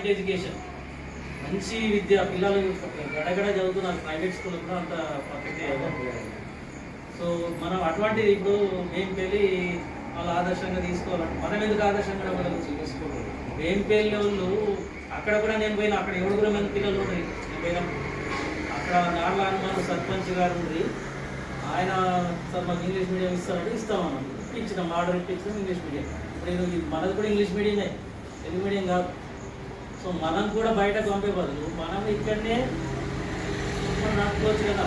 Quality education మంచి విద్య పిల్లలు గడగడ చదువుతున్నారు ప్రైవేట్ స్కూల్ కూడా అంత పద్ధతి సో మనం అటువంటిది ఇప్పుడు మేము పెళ్ళి వాళ్ళు ఆదర్శంగా తీసుకోవాలంటే మనం ఎందుకు ఆదర్శంగా ఉండదు వేంపల్లి వాళ్ళు అక్కడ కూడా నేను పోయిన అక్కడ ఏడుగురు మంది పిల్లలు ఉన్నాయి నేను పోయిన అక్కడ నార్ల హనుమాన్ సర్పంచ్ గారు ఉంది ఆయన సార్ మాకు ఇంగ్లీష్ మీడియం ఇస్తారంటే ఇస్తామన్నాం ఇప్పించినాం ఆర్డర్ ఇప్పించినాం ఇంగ్లీష్ మీడియం. ఇప్పుడు ఇది మనది కూడా ఇంగ్లీష్ మీడియమే. తెలుగు మీడియం కాదు. సో మనం కూడా బయటకు పంపే బదులు మనం ఇక్కడనే మనం కదా.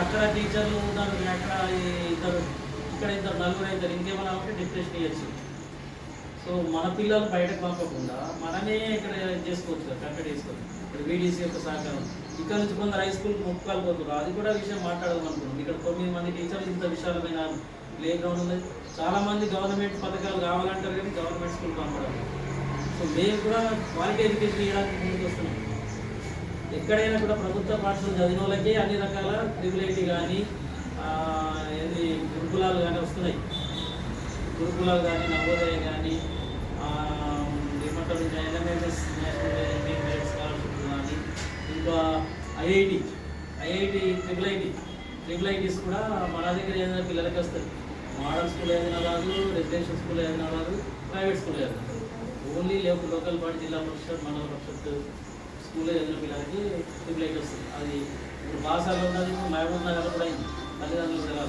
అక్కడ టీచర్లు ఉన్నారు అక్కడ ఇద్దరు ఇక్కడ ఇద్దరు నలుగురు ఇద్దరు ఇంకేమైనా ఉంటే డిప్రెషన్ ఇవ్వచ్చు సో మన పిల్లలు బయటకు పంపకుండా మనమే ఇక్కడ చేసుకోవచ్చు కదా కట్టడి చేసుకోవచ్చు. ఇప్పుడు వీడీసీ యొక్క సహకారం. ఇక్కడ నుంచి కొందరు హై స్కూల్కి ముక్కలు పోతున్నారు అది కూడా విషయం మాట్లాడదాం ఇక్కడ తొమ్మిది మంది టీచర్లు ఇంత విశాలమైన ప్లే గ్రౌండ్ ఉంది. చాలా మంది గవర్నమెంట్ పథకాలు కావాలంటారు కానీ గవర్నమెంట్ స్కూల్ పంపడం సో మేము కూడా క్వాలిటీ ఎడ్యుకేషన్ ఇవ్వడానికి ముందుకు వస్తున్నాం. ఎక్కడైనా కూడా ప్రభుత్వ పాఠశాల చదివిన వాళ్ళకే అన్ని రకాల ట్రిబులైటీ కానీ ఏది గురుకులాలు కానీ వస్తున్నాయి. గురుకులాలు కానీ నవోదయ కానీ ఏమంటారు ఇంకా ఎన్ఎంఎంఎస్ నేషనల్ మెరిట్ స్కాలర్షిప్ కానీ ఇంకా IIT IIT triple IT triple ITs కూడా మన దగ్గర ఏదైనా పిల్లలకి వస్తాయి. మోడల్ స్కూల్ ఏదైనా రాదు రెసిడెన్షియల్ స్కూల్ ఏదైనా రాదు ప్రైవేట్ స్కూల్ ఏదైనా. రాదు. ఓన్లీ లేకపోతే లోకల్ బాడీ జిల్లా పరిషత్ మండల పరిషత్ స్కూల్లో చదివిన పిల్లలకి ట్రిపుల్ వస్తుంది. అది ఇప్పుడు బాసాలో ఉన్నది ఇప్పుడు మహబూబ్ నగర్ కూడా అయింది. తల్లిదండ్రులు కూడా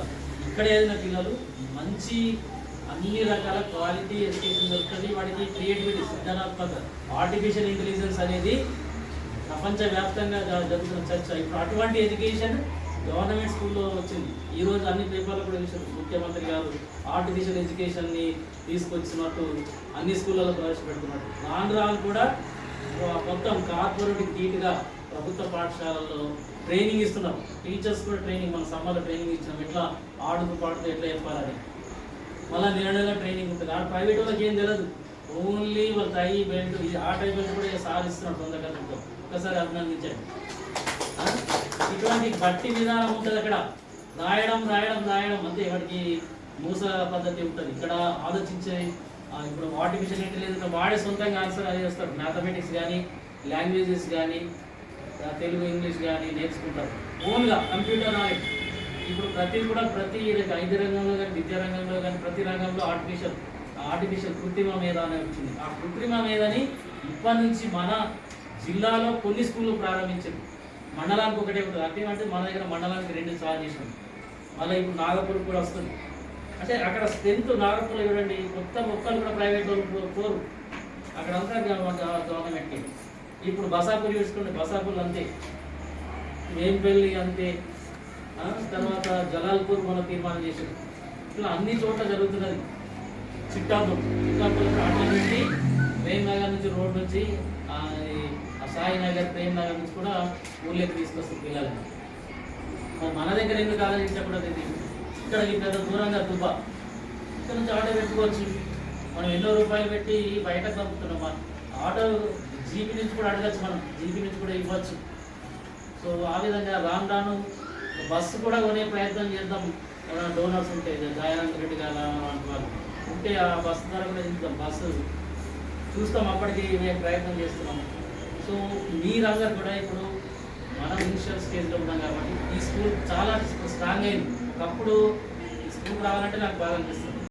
ఇక్కడ చదివిన పిల్లలు మంచి అన్ని రకాల క్వాలిటీ ఎడ్యుకేషన్ దొరుకుతుంది. వాడికి క్రియేటివిటీ సృజనాత్మక ఆర్టిఫిషియల్ ఇంటెలిజెన్స్ అనేది ప్రపంచవ్యాప్తంగా జరుగుతున్న చర్చ. ఇప్పుడు అటువంటి ఎడ్యుకేషన్ గవర్నమెంట్ స్కూల్లో వచ్చింది. ఈరోజు అన్ని పేపర్లు కూడా చూసారు ముఖ్యమంత్రి గారు ఆర్టిఫిషియల్ ఎడ్యుకేషన్ని తీసుకొచ్చినట్టు అన్ని స్కూళ్ళలో ప్రవేశపెడుతున్నట్టు రాను రాను కూడా మొత్తం కార్పొరేట్ ధీటుగా ప్రభుత్వ పాఠశాలల్లో ట్రైనింగ్ ఇస్తున్నాం టీచర్స్ కూడా ట్రైనింగ్ మన సమ్మర్లో ట్రైనింగ్ ఇచ్చినాం. ఎట్లా ఆడుతూ పాడుతూ ఎట్లా చెప్పాలని? మళ్ళీ నెల ట్రైనింగ్ ఉంటుంది. ఆ ప్రైవేట్ వాళ్ళకి ఏం తెలియదు ఓన్లీ వాళ్ళ టై బెల్ట్ ఆ టై బెల్ట్ కూడా సాధిస్తున్నాడు తొందరగా ఒకసారి అభినందించండి. ఇటువంటి బట్టి విధానం ఉంటుంది అక్కడ. రాయడం రాయడం రాయడం. అంతే వాడికి మూస పద్ధతి ఉంటుంది. ఇక్కడ ఆలోచించే ఇప్పుడు ఆర్టిఫిషియల్ ఇంటెలిజెన్స్ వాడే సొంతంగా ఆన్సర్ అది చేస్తారు మ్యాథమెటిక్స్ కానీ లాంగ్వేజెస్ కానీ తెలుగు ఇంగ్లీష్ కానీ నేర్చుకుంటారు. ఓన్గా కంప్యూటర్ నాలెడ్జ్ ఇప్పుడు ప్రతి కూడా ప్రతి ఐదు రంగంలో కానీ విద్యా రంగంలో కానీ ప్రతి రంగంలో ఆర్టిఫిషియల్ ఆర్టిఫిషియల్ కృత్రిమ మేధ అనే వచ్చింది. ఆ కృత్రిమ మేధని ఇప్పటి నుంచి మన జిల్లాలో కొన్ని స్కూళ్ళు ప్రారంభించారు. మండలానికి ఒకటే ఉంటుంది. అంటే మన దగ్గర మండలానికి రెండు సార్లు చేసినాం. మళ్ళీ ఇప్పుడు నాగపూర్ కూడా వస్తుంది. అంటే అక్కడ స్ట్రెంత్ నాగపూర్లో చూడండి మొత్తం మొక్కలు కూడా ప్రైవేట్ వాళ్ళు పోరు అక్కడ అంతా గవర్నమెంట్కి ఇప్పుడు బసాపూర్ చూసుకోండి బసాపూర్ అంతే. వేంపల్లి అంతే. తర్వాత జలాల్పూర్ మన తీర్మానం చేసింది ఇట్లా అన్ని చోట్ల జరుగుతున్నది. చిట్టాపూర్. చిట్టాపూర్ అట్లా ప్రేమ్ నగర్ నుంచి రోడ్ నుంచి ఆ, సాయి నగర్ ప్రేమ్ నగర్ నుంచి కూడా ఊళ్ళకి తీసుకొస్తుంది పిల్లలు మన దగ్గర ఎందుకు ఆలోచించకూడదు ఇది? ఇక్కడ పెద్ద దూరంగా దుబ్బా. ఇక్కడ నుంచి ఆటో పెట్టుకోవచ్చు. మనం ఎన్నో రూపాయలు పెట్టి బయటకు పంపుతున్నాం మనం. ఆటో జీపీ నుంచి కూడా అడగచ్చు మనం. జీపీ నుంచి కూడా ఇవ్వచ్చు. సో ఆ విధంగా రాను రాను బస్సు కూడా కొనే ప్రయత్నం చేద్దాం. డోనర్స్ ఉంటే దయానంద రెడ్డి గారు అలాంటి వాళ్ళు ఉంటే ఆ బస్సు ధర కూడా ఇద్దాం బస్సు. చూస్తాం అప్పటికి మేము ప్రయత్నం చేస్తున్నాం. సో మీరందరూ కూడా ఇప్పుడు మనం ఇనిషియల్ స్టేజ్లో ఉన్నాం కాబట్టి ఈ స్కూల్ చాలా స్ట్రాంగ్ అయింది. ఒకప్పుడు స్కూల్ రావాలంటే నాకు బాగా అనిపిస్తుంది.